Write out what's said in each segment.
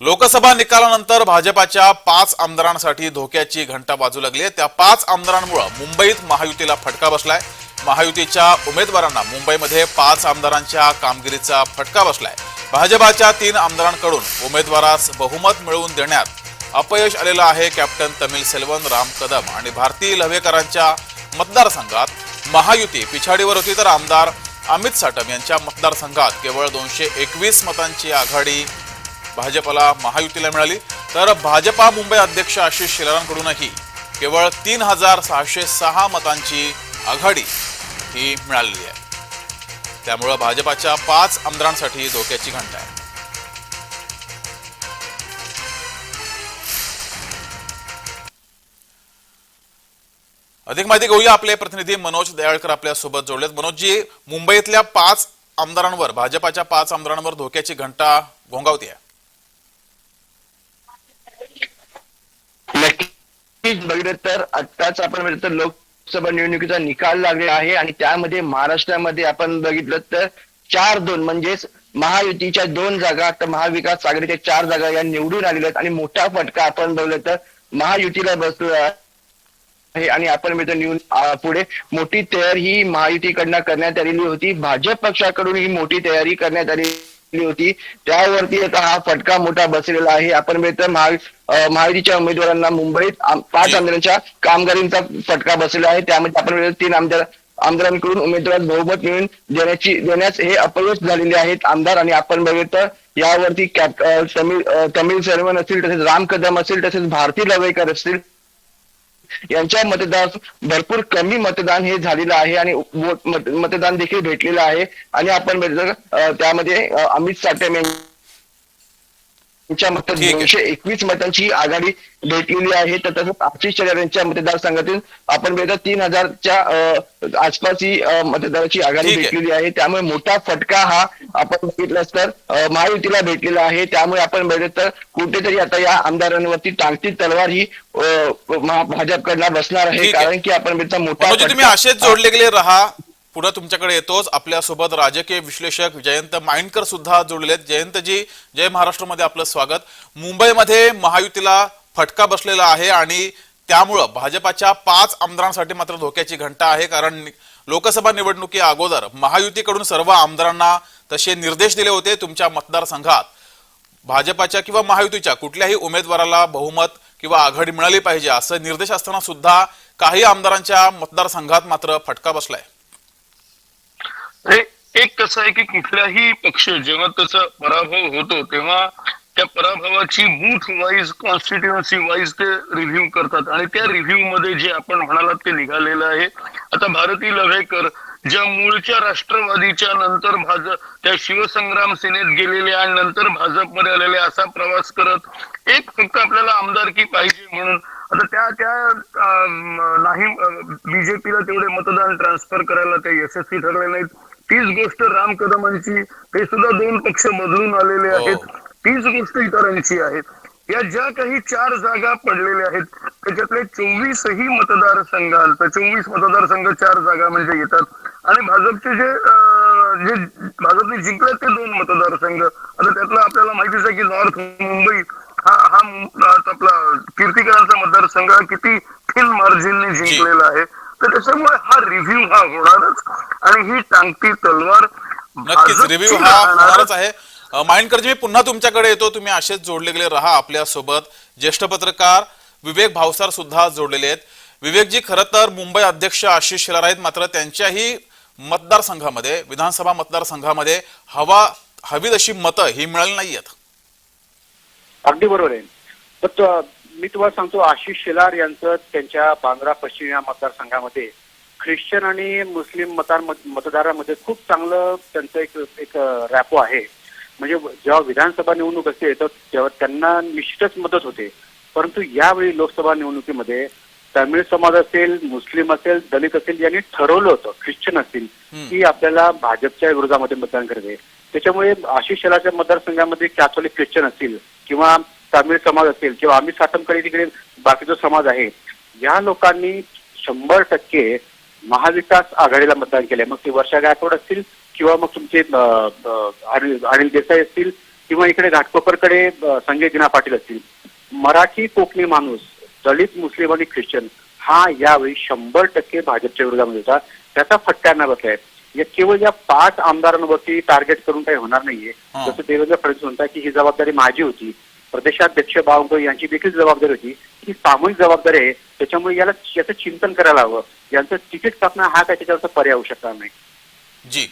लोकसभा निकालानंतर भाजपाच्या पाच आमदारांसाठी धोक्याची घंटा बाजू लागली आहे. त्या पाच आमदारांमुळे मुंबईत महायुतीला फटका बसलाय. महायुतीच्या उमेदवारांना मुंबईमध्ये पाच आमदारांच्या कामगिरीचा फटका बसलाय. भाजपाच्या तीन आमदारांकडून उमेदवारास बहुमत मिळवून देण्यात अपयश आलेलं आहे कॅप्टन तमिल सेल्वन राम कदम आणि भारती लव्हेकरांच्या मतदारसंघात. महायुती पिछाडीवर होती तर आमदार अमित साटम यांच्या मतदारसंघात केवळ दोनशे एकवीस मतांची आघाडी भाजपला महायुतीला मिळाली. तर भाजपा मुंबई अध्यक्ष आशिष शेलारांकडूनही केवळ तीन हजार सहाशे सहा मतांची आघाडी ही मिळालेली आहे. त्यामुळं भाजपाच्या पाच आमदारांसाठी धोक्याची घंटा आहे. अधिक माहिती घेऊया आपले प्रतिनिधी मनोज दयाळकर आपल्यासोबत जोडलेत. मनोजजी मुंबईतल्या पाच आमदारांवर भाजपाच्या पाच आमदारांवर धोक्याची घंटा घोंगावती आहे नक्कीच बघितलं तर आत्ताच आपण बघितलं तर लोकसभा निवडणुकीचा निकाल लागलेला आहे आणि त्यामध्ये महाराष्ट्रामध्ये आपण बघितलं तर चार दोन म्हणजेच महायुतीच्या दोन जागा तर महाविकास आघाडीच्या चार जागा या निवडून आलेल्या आहेत. आणि मोठा फटका आपण बघलं तर महायुतीला बसला आहे आणि आपण मिळतो निवडून पुढे मोठी तयारी ही महायुतीकडनं करण्यात आलेली होती. भाजप पक्षाकडून ही मोठी तयारी करण्यात आली आलेली होती. त्यावरती आता हा फटका मोठा बसलेला आहे. आपण मिळतो महा महायुतीच्या उमेदवारांना मुंबईत पाच. आमदारांच्या कामगारींचा फटका बसलेला आहे. त्यामध्ये आपण तीन आमदार आमदारांकडून उमेदवार बहुमत मिळून देण्याची देण्यास हे अपयश झालेले आहेत आमदार. आणि आपण बघितलं यावरती कॅप तमिळ तमिळ सर्वन असतील तसेच राम कदम असेल तसेच भारती लवेकर असतील यांच्या मतदार भरपूर कमी मतदान हे झालेलं आहे आणि मतदान देखील भेटलेलं आहे. आणि आपण त्यामध्ये अमित अमित साठे यांच्या मत ठीक आहे. दोनशे एकवीस मतांची आघाडी भेटलेली आहे तर तसंच आशिष शेलार यांच्या मतदारसंघातून आपण बघितलं तीन हजारच्या आसपास ही मतदाराची आघाडी. भेटलेली आहे त्यामुळे मोठा फटका हा आपण बघितलास तर महायुतीला भेटलेला आहे त्यामुळे आपण बघितलं तर कुठेतरी आता या आमदारांवरती टांगती तलवार ही भाजपकडला बसणार आहे. कारण की आपण बघितलं मोठा मनोज तुम्ही असेच जोडले गेले राहा पुन्हा तुमच्याकडे येतोच. आपल्यासोबत राजकीय विश्लेषक जयंत माइंडकर सुद्धा जोडलेले आहेत. जयंतजी जय महाराष्ट्रामध्ये आपलं स्वागत. मुंबईमध्ये महायुतीला फटका बसलेला आहे आणि त्यामुळं भाजपाच्या पाच आमदारांसाठी मात्र धोक्याची घंटा आहे. कारण लोकसभा निवडणुकी अगोदर महायुतीकडून सर्व आमदारांना तसे निर्देश दिले होते तुमच्या मतदारसंघात. भाजपाच्या किंवा महायुतीच्या कुठल्याही उमेदवाराला बहुमत किंवा आघाडी मिळाली पाहिजे असं निर्देश असताना सुद्धा काही आमदारांच्या मतदारसंघात मात्र फटका बसलाय. एक कसं आहे की कुठल्याही पक्ष जेव्हा त्याचा पराभव होतो तेव्हा त्या पराभवाची बूथ वाईज कॉन्स्टिट्युएन्सी वाईज ते रिव्ह्यू करतात. आणि त्या रिव्ह्यू मध्ये जे आपण म्हणालात ते निघालेलं आहे. आता भारती लव्हेकर ज्या मूळच्या राष्ट्रवादीच्या नंतर भाजप त्या शिवसंग्राम सेनेत गेलेले आणि नंतर भाजपमध्ये आलेले असा प्रवास करत एक फक्त आपल्याला आमदारकी पाहिजे म्हणून आता त्या त्या नाही बीजेपीला तेवढे मतदान ट्रान्सफर करायला ते यशस्वी ठरले नाहीत. तीच गोष्ट राम कदमांची ते सुद्धा दोन पक्ष बदलून आलेले हो. आहेत. तीच गोष्ट इतरांची आहे या ज्या काही चार जागा पडलेल्या आहेत त्याच्यातले चोवीसही मतदारसंघात तर चोवीस मतदारसंघ चार जागा म्हणजे येतात. आणि भाजपचे जे जे भाजपने जिंकले ते दोन मतदारसंघ. आता त्यातलं आपल्याला माहितीच आहे की नॉर्थ मुंबई हा हा आपला कीर्तिकरांचा मतदारसंघ हा किती थिन मार्जिनने जिंकलेला आहे. तर त्याच्यामुळे हा रिव्ह्यू हा होणारच. आणि ही टांगती तलवार नक्कीच रिव्ह्यू हा. होणारच आहे. माइंडकरजी मी पुन्हा तुमच्याकडे येतो. तुम्ही असेच जोडले गेले राहा आपल्यासोबत ज्येष्ठ पत्रकार विवेक भावसार सुद्धा जोडलेले आहेत. विवेकजी खरं तर मुंबई अध्यक्ष आशिष शेलार आहेत. मात्र त्यांच्याही मतदारसंघामध्ये विधानसभा मतदारसंघामध्ये हवा हवी तशी मतं ही मिळाली नाहीयेत. अगदी बरोबर आहे. मी तुम्हाला सांगतो आशिष शेलार यांचं त्यांच्या बांद्रा पश्चिम या मतदारसंघामध्ये ख्रिश्चन आणि मुस्लिम मतार मतदारामध्ये खूप चांगलं त्यांचं एक एक रॅपो आहे. म्हणजे जेव्हा विधानसभा निवडणूक असते तर तेव्हा त्यांना निश्चितच मदत होते. परंतु यावेळी लोकसभा निवडणुकीमध्ये तमिळ समाज असेल मुस्लिम असेल दलित असेल यांनी ठरवलं होतं ख्रिश्चन असतील. की आपल्याला भाजपच्या विरोधामध्ये मतदान करायचे त्याच्यामुळे आशिष शेलारच्या मतदारसंघामध्ये कॅथोलिक ख्रिश्चन असतील किंवा तामिळ समाज असेल किंवा आम्ही सातमकडे तिकडे बाकीचा समाज आहे या लोकांनी शंभर टक्के महाविकास आघाडीला मतदान केले मग ते वर्षा गायकवाड असतील किंवा मग तुमचे अनिल देसाई असतील किंवा इकडे घाटकोपरकडे संजय दिना पाटील असतील. मराठी कोकणी माणूस दलित मुस्लिम आणि ख्रिश्चन हा यावेळी शंभर टक्के भाजपच्या विरोधामध्ये होता. त्याचा फटक्यांना बसलाय. या केवळ या पाच आमदारांवरती टार्गेट करून काही होणार नाहीये. जसं देवेंद्र फडणवीस म्हणतात की ही जबाबदारी माझी होती. प्रदेशाध्यक्ष बावनकुळे यांची देखील जबाबदारी होती. ही सामूहिक जबाबदारी आहे. त्याच्यामुळे याला याचं चिंतन करायला हवं. यांचं तिकीट कापणं हा काय त्याच्यावरचा पर्याय होऊ शकणार नाही. जी.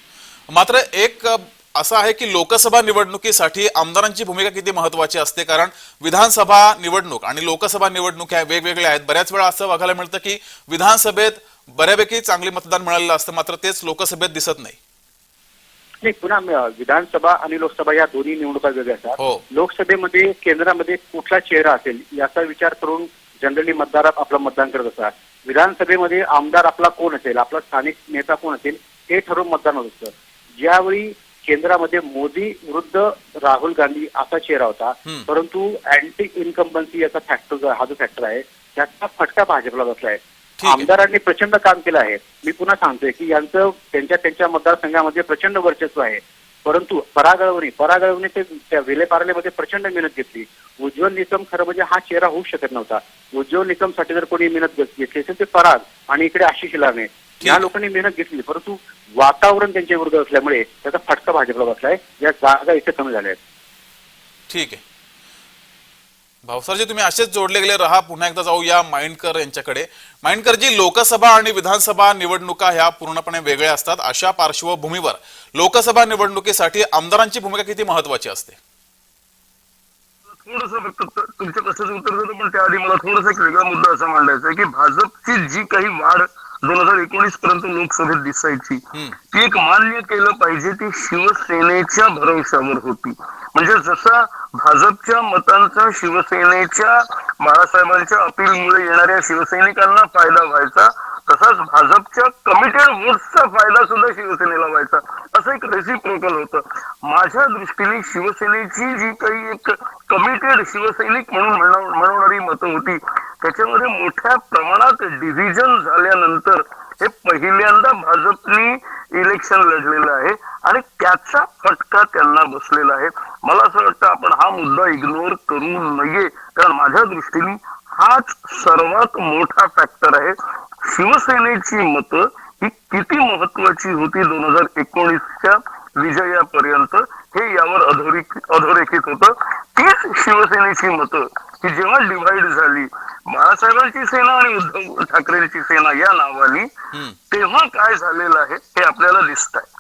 मात्र एक असं आहे की लोकसभा निवडणुकीसाठी आमदारांची भूमिका किती महत्वाची असते? कारण विधानसभा निवडणूक आणि लोकसभा निवडणूक ह्या वेगवेगळ्या आहेत. बऱ्याच वेळा असं बघायला मिळतं की विधानसभेत बऱ्यापैकी चांगले मतदान मिळालेलं असतं. मात्र तेच लोकसभेत दिसत नाही. नाही पुन्हा विधानसभा आणि लोकसभा या दोन्ही निवडणुका वेगळ्या हो. असतात लोकसभेमध्ये केंद्रामध्ये कुठला चेहरा असेल याचा विचार करून जनरली मतदार आपलं मतदान करत असतात विधानसभेमध्ये आमदार आपला कोण असेल आपला स्थानिक नेता कोण असेल हे ठरवून मतदान होत असतं ज्यावेळी केंद्रामध्ये मोदी विरुद्ध राहुल गांधी असा चेहरा होता. परंतु अँटी इन्कम्बन्सी याचा फॅक्टर हा जो फॅक्टर आहे त्याचा फटका भाजपला बसलाय ठीक आहे. आमदारांनी प्रचंड काम केलं आहे. मी पुन्हा सांगतोय की यांचं त्यांच्या त्यांच्या मतदारसंघामध्ये प्रचंड वर्चस्व आहे. परंतु परागळवणी परागळवणी ते त्या विलेपार्लेमध्ये प्रचंड मेहनत घेतली. उज्ज्वल निकम खरं म्हणजे हा चेहरा होऊ शकत नव्हता. उज्ज्वल निकमसाठी जर कोणी मेहनत घेत- घेतली असेल ते पराग आणि इकडे आशिष लाने या लोकांनी मेहनत घेतली. परंतु वातावरण त्यांच्या विरुद्ध असल्यामुळे त्याचा फटका भाजपला बसलाय. या जागा इथे कमी झाल्या आहेत. ठीक आहे. भावसरजी तुम्ही असेच जोडले गेले राहा पुन्हा एकदा जाऊया माइंडकर यांच्याकडे. माइंडकर जी लोकसभा आणि विधानसभा निवडणुका ह्या पूर्णपणे वेगळ्या असतात. अशा पार्श्वभूमीवर लोकसभा निवडणुकीसाठी आमदारांची भूमिका किती महत्वाची असते? थोडस फक्त तुमच्या प्रश्नाचं उत्तर देतो पण त्याआधी मला थोडासा एक वेगळा मुद्दा असा मांडायचा आहे की भाजपची जी काही वाढ दोन हजार एकोणीस पर्यंत लोकसभेत दिसायची. ती एक मान्य केलं पाहिजे ती शिवसेनेच्या भरवशावर होती म्हणजे जसा भाजपच्या मतांचा शिवसेनेच्या बाळासाहेबांच्या अपीलमुळे येणाऱ्या शिवसैनिकांना फायदा व्हायचा तसाच भाजपच्या कमिटेड वोट्सचा फायदा सुद्धा शिवसेनेला व्हायचा. असं एक रेसिप्रोकल होतं. माझ्या दृष्टीने शिवसेनेची जी काही एक कमिटेड शिवसैनिक म्हणून म्हणवणारी मतं होती त्याच्यामध्ये मोठ्या प्रमाणात डिव्हिजन झाल्यानंतर हे पहिल्यांदा भाजपनी इलेक्शन लढलेलं आहे आणि त्याचा फटका त्यांना बसलेला आहे. मला असं वाटतं आपण हा मुद्दा इग्नोर करू नये. कारण माझ्या दृष्टीने हाच सर्वात मोठा फॅक्टर आहे. शिवसेनेची मतं ही किती महत्वाची होती दोन हजार एकोणीसच्या विजयापर्यंत? हे यावर अधोरेखित अधोरेखित होतं. तीच शिवसेनेची मतं ही जेव्हा डिव्हाइड झाली बाळासाहेबांची सेना आणि उद्धव ठाकरेंची सेना या नावाने हम्म. तेव्हा काय झालेलं आहे हे आपल्याला दिसत आहे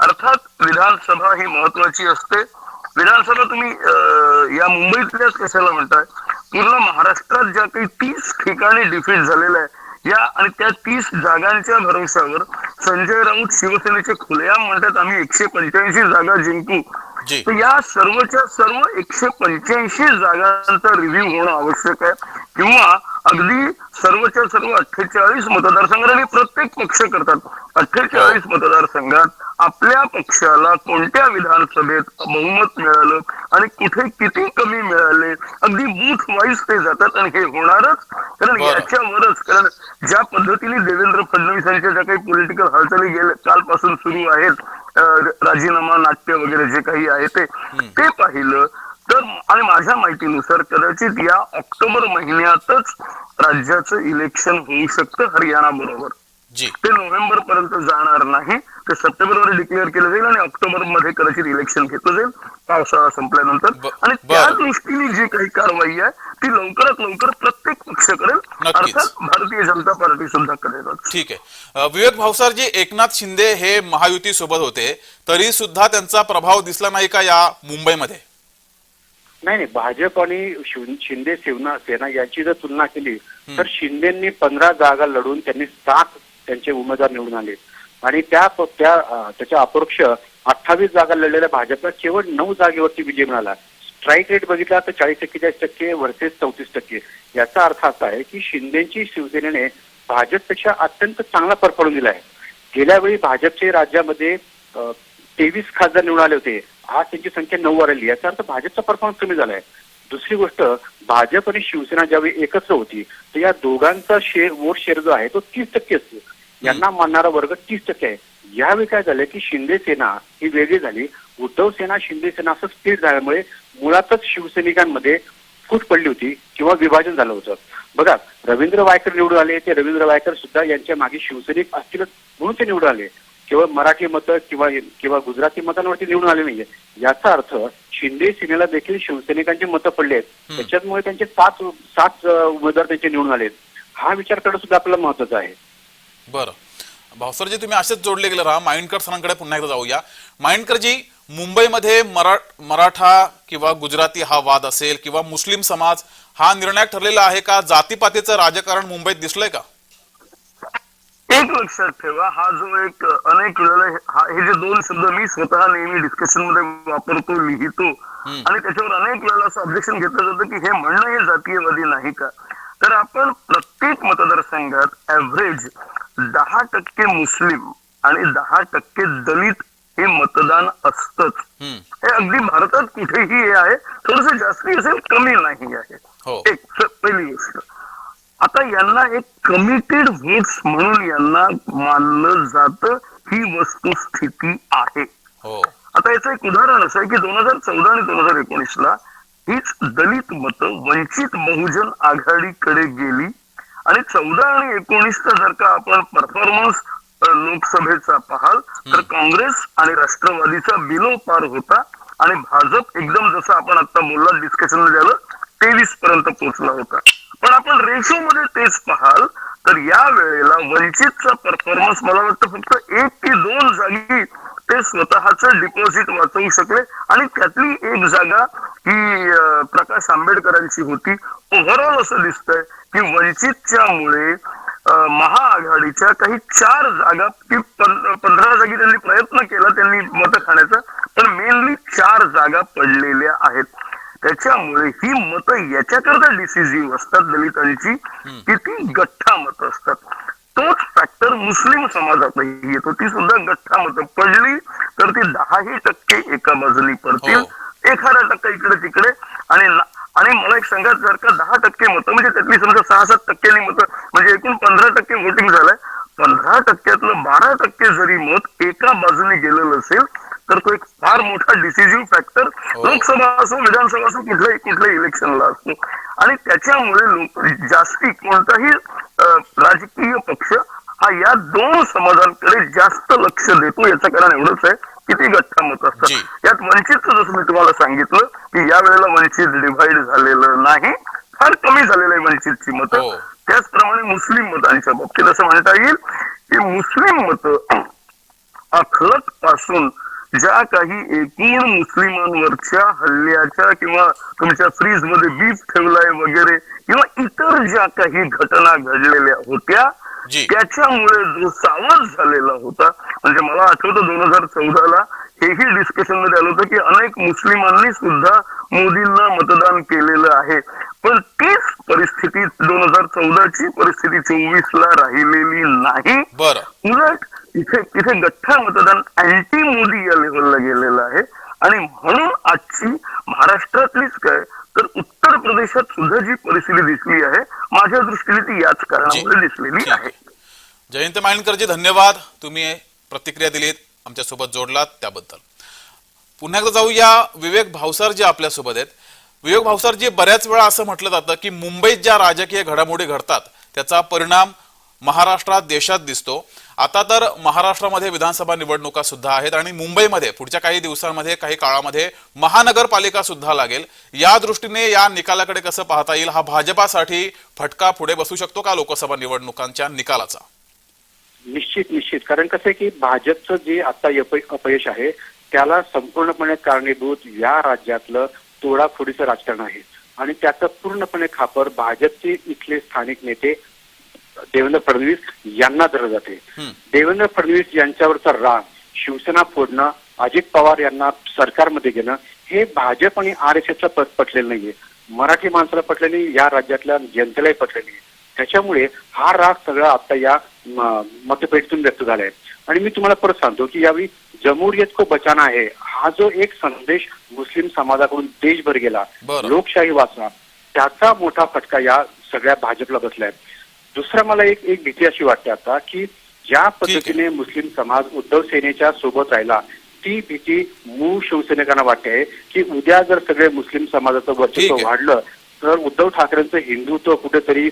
अर्थात विधानसभा ही महत्वाची असते. विधानसभा तुम्ही या मुंबईतल्याच कशाला म्हणताय? पूर्ण महाराष्ट्रात ज्या काही तीस ठिकाणी डिफीट झालेल्या आहे या आणि त्या तीस जागांच्या भरोशावर संजय राऊत शिवसेनेचे खुलेआम म्हणतात आम्ही एकशे पंच्याऐंशी जागा जिंकू. तर या सर्वच्या सर्व एकशे पंच्याऐंशी जागांचा रिव्ह्यू होणं आवश्यक आहे. किंवा अगदी सर्वच्या सर्व अठ्ठेचाळीस मतदारसंघात प्रत्येक पक्ष करतात. अठ्ठेचाळीस मतदारसंघात आपल्या पक्षाला कोणत्या विधानसभेत बहुमत मिळालं आणि कुठे किती कमी मिळाले? अगदी बूथ वाईज ते जातात आणि हे होणारच. कारण. याच्यावरच कारण ज्या पद्धतीने देवेंद्र फडणवीस यांच्या ज्या काही पॉलिटिकल हालचाली गेल्या कालपासून सुरू आहेत राजीनामा नाट्य वगैरे जे काही आहे ते पाहिलं. तर आणि माझ्या माहितीनुसार कदाचित या ऑक्टोबर महिन्यातच राज्याचं इलेक्शन होऊ शकतं हरियाणा बरोबर जी. ते नोव्हेंबर पर्यंत जाणार नाही. ते सप्टेंबरमध्ये डिक्लेअर केलं जाईल आणि ऑक्टोबरमध्ये कदाचित इलेक्शन घेतलं जाईल. पावसाळा संपल्यानंतर. आणि त्या. दृष्टीने जी काही कारवाई आहे ती लवकरात लवकर प्रत्येक पक्ष करेल. अर्थात भारतीय जनता पार्टी सुद्धा करेल. ठीक आहे. विवेक भावसारजी एकनाथ शिंदे हे महायुती सोबत होते. तरी सुद्धा त्यांचा प्रभाव दिसला नाही का या मुंबईमध्ये? नाही नाही भाजप आणि शिंदे शिवना सेना यांची जर तुलना केली तर शिंदेंनी पंधरा जागा लढून त्यांनी सात त्यांचे उमेदवार निवडून आले आणि त्या त्याच्या अपरोक्ष अठ्ठावीस जागा लढलेल्या भाजपला केवळ नऊ जागेवरती विजय मिळाला. स्ट्राईक रेट बघितला तर चाळीस एक्केचाळीस टक्के वर्सेस चौतीस टक्के. याचा अर्थ असा आहे की शिंदेची शिवसेनेने भाजपपेक्षा अत्यंत चांगला परफॉर्मन्स दिला आहे. गेल्या वेळी भाजपचे राज्यामध्ये तेवीस खासदार निवडून आले होते. आज त्यांची संख्या नऊ वर आली याचा अर्थ भाजपचा परफॉर्मन्स कमी झालाय. दुसरी गोष्ट भाजप आणि शिवसेना ज्यावेळी एकत्र होती तर या दोघांचा शेअर वोट शेअर जो आहे तो तीस टक्के असतो. यांना मानणारा वर्ग तीस टक्के आहे. यावेळी काय झालं की शिंदे सेना ही वेगळी झाली. उद्धव सेना शिंदे सेना असं स्थिर झाल्यामुळे मुळातच शिवसैनिकांमध्ये फूट पडली होती किंवा विभाजन झालं होतं. बघा रवींद्र वायकर निवडून आले. ते रवींद्र वायकर सुद्धा यांच्या मागे शिवसैनिक असतीलच म्हणून ते निवडून आले. केवळ मराठी मतं किंवा किंवा गुजराती मतांवरती निवडून आले नाहीये. याचा अर्थ शिंदे सेनेला देखील शिवसैनिकांची मतं पडली आहेत. त्याच्यामुळे त्यांचे सात सात उमेदवार त्यांचे निवडून आलेत हा विचार करणं सुद्धा आपल्याला महत्वाचं आहे. बरं. भावसरजी तुम्ही असेच जोडले गेले राहा. माइंडकर सरांकडे पुन्हा एकदा जाऊया. माइंडकरजी मुंबईमध्ये मरा मराठा किंवा गुजराती हा वाद असेल किंवा मुस्लिम समाज हा निर्णायक ठरलेला आहे का? जातीपातीचं राजकारण मुंबईत दिसलंय का? एक लक्षात ठेवा हा जो एक अनेक वेळेला हे- हा- जे दोन शब्द मी स्वतः नेहमी डिस्कशनमध्ये वापरतो लिहितो आणि त्याच्यावर अनेक वेळेला असं ऑब्जेक्शन घेतलं जातं की हे म्हणणं हे जातीयवादी नाही का? तर आपण प्रत्येक मतदारसंघात ऍव्हरेज दहा टक्के मुस्लिम आणि दहा टक्के दलित हे मतदान असतंच. हे अगदी भारतात कुठेही हे आहे. थोडस जास्ती असेल कमी नाही आहे. हो. एक पहिली गोष्ट. आता यांना एक कमिटेड व्होट्स म्हणून यांना मानलं जातं ही वस्तुस्थिती आहे. हो. आता याचं एक उदाहरण असं आहे की दोन हजार चौदा आणि दोन हजार एकोणीस ला हीच दलित मतं वंचित बहुजन आघाडीकडे गेली आणि चौदा आणि एकोणीसचा जर का आपण परफॉर्मन्स लोकसभेचा पाहाल तर काँग्रेस आणि राष्ट्रवादीचा बिलो पार होता आणि भाजप एकदम जसं आपण आता बोलला डिस्कशन आलं तेवीस पर्यंत पोहोचला होता. पण आपण रेशो मध्ये तेच पाहाल तर या वेळेला वंचितचा परफॉर्मन्स मला वाटतं फक्त एक की दोन जागी ते स्वतःच डिपॉझिट वाचवू शकले. आणि त्यातली एक जागा ही प्रकाश आंबेडकरांची होती. ओव्हरऑल असं दिसतंय की वंचितच्या मुळे महाआघाडीच्या काही चार जागा की पंधरा जागी त्यांनी प्रयत्न केला त्यांनी मतं खाण्याचा पण मेनली चार जागा पडलेल्या आहेत. त्याच्यामुळे ही मतं याच्याकरता डिसिजिव्ह असतात दलितांची की ती गठ्ठा मतं असतात. तोच फॅक्टर मुस्लिम समाजातही येतो. ती सुद्धा गठ्ठा मतं. पडली तर ती दहाही टक्के एका बाजूनी पडतील. हो. एखादा टक्का इकडे तिकडे. आणि आणि मला एक सांगा जर का दहा टक्के मतं म्हणजे त्यातली समजा सहा सात टक्क्यांनी मतं म्हणजे एकूण पंधरा टक्के वोटिंग झालंय. पंधरा टक्क्यातलं बारा टक्के जरी मत एका बाजूने गेलेलं असेल तर तो एक फार मोठा डिसिजिव्ह फॅक्टर हो. लोकसभा असो विधानसभा असो कुठल्याही कुठल्याही इलेक्शनला असतो आणि त्याच्यामुळे जास्ती कोणताही राजकीय पक्ष हा या दोन समाजांकडे जास्त लक्ष देतो याचं कारण एवढंच आहे की ती गठ्ठा मत असतात. यात वंचितचं जसं मी तुम्हाला सांगितलं की या वेळेला वंचित डिव्हाइड झालेलं नाही फार कमी झालेलं आहे वंचितची मतं हो. त्याचप्रमाणे मुस्लिम मतांच्या बाबतीत असं म्हणता येईल की मुस्लिम मतं अखलकपासून ज्या काही एकूण मुस्लिमांवरच्या हल्ल्याच्या किंवा तुमच्या फ्रीजमध्ये बीफ ठेवलाय वगैरे किंवा इतर ज्या काही घटना घडलेल्या होत्या त्याच्यामुळे जो सावध झालेला होता म्हणजे मला आठवतं दोन हजार चौदाला हेही डिस्कशनमध्ये आलं होतं की अनेक मुस्लिमांनी सुद्धा मोदींना मतदान केलेलं आहे. पण तीच परिस्थिती दोन हजार चौदाची परिस्थिती चोवीस ला राहिलेली नाही. बरं. उलट तिथे तिथे गठ्ठा मतदान अँटी मोदी या लेवलला गेलेलं आहे. आणि म्हणून आजची महाराष्ट्रातलीच काय तर उत्तर प्रदेशात सुद्धा जी परिस्थिती दिसली आहे माझ्या दृष्टीने ती याच कारणामुळे दिसलेली आहे. जयंत माइंडकरजी धन्यवाद. तुम्ही प्रतिक्रिया दिलीत आमच्यासोबत जोडलात त्याबद्दल. पुन्हा एकदा जाऊया. विवेक भावसार जे आपल्यासोबत आहेत. विवेक भावसारजी बऱ्याच वेळा असं म्हटलं जातं की मुंबईत ज्या राजकीय घडामोडी घडतात त्याचा परिणाम महाराष्ट्रात देशात दिसतो. आता तर महाराष्ट्रामध्ये विधानसभा निवडणुका सुद्धा आहेत आणि मुंबईमध्ये पुढच्या काही दिवसांमध्ये काही काळामध्ये महानगरपालिका सुद्धा लागेल. या दृष्टीने या निकालाकडे कसं पाहता येईल? हा भाजपासाठी फटका पुढे बसू शकतो का लोकसभा निवडणुकांच्या निकालाचा? निश्चित निश्चित. कारण कसं आहे की भाजपचं जे आता अपयश आहे त्याला संपूर्णपणे कारणीभूत या राज्यातलं तोडाफोडीचं राजकारण आहे. आणि त्याचं पूर्णपणे खापर भाजपचे इथले स्थानिक नेते देवेंद्र फडणवीस यांना धरलं जाते. देवेंद्र फडणवीस यांच्यावरचा राग शिवसेना फोडणं अजित पवार यांना सरकारमध्ये घेणं हे भाजप आणि आर एस एसला पटलेलं नाहीये. मराठी माणसाला पटलं नाही या राज्यातल्या जनतेलाही पटलं नाही त्याच्यामुळे हा राग सगळा आता या मतपेटीतून व्यक्त झालाय. आणि मी तुम्हाला परत सांगतो की यावेळी जमहुरियत को बचाना आहे हा जो एक संदेश मुस्लिम समाजाकडून देशभर गेला. लोकशाही वाचना त्याचा मोठा फटका या सगळ्या भाजपला बसलाय. दुसरा मला एक एक भीती अशी वाटते आता की ज्या पद्धतीने मुस्लिम समाज उद्धव सेनेच्या सोबत राहिला ती भीती मूळ शिवसैनिकांना वाटते की उद्या जर सगळे मुस्लिम समाजाचं वर्चस्व. वाढलं तर उद्धव ठाकरेंचं हिंदुत्व कुठेतरी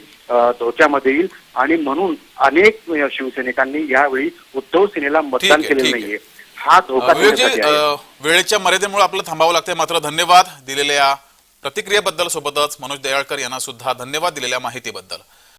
धोक्यामध्ये येईल आणि म्हणून अनेक शिवसैनिकांनी यावेळी उद्धव सेनेला मतदान केलेलं. नाहीये. हा धोका वेळेच्या मर्यादेमुळे आपल्याला थांबावं लागतंय. मात्र धन्यवाद दिलेल्या प्रतिक्रियेबद्दल सोबतच मनोज दयाळकर यांना सुद्धा धन्यवाद दिलेल्या माहितीबद्दल.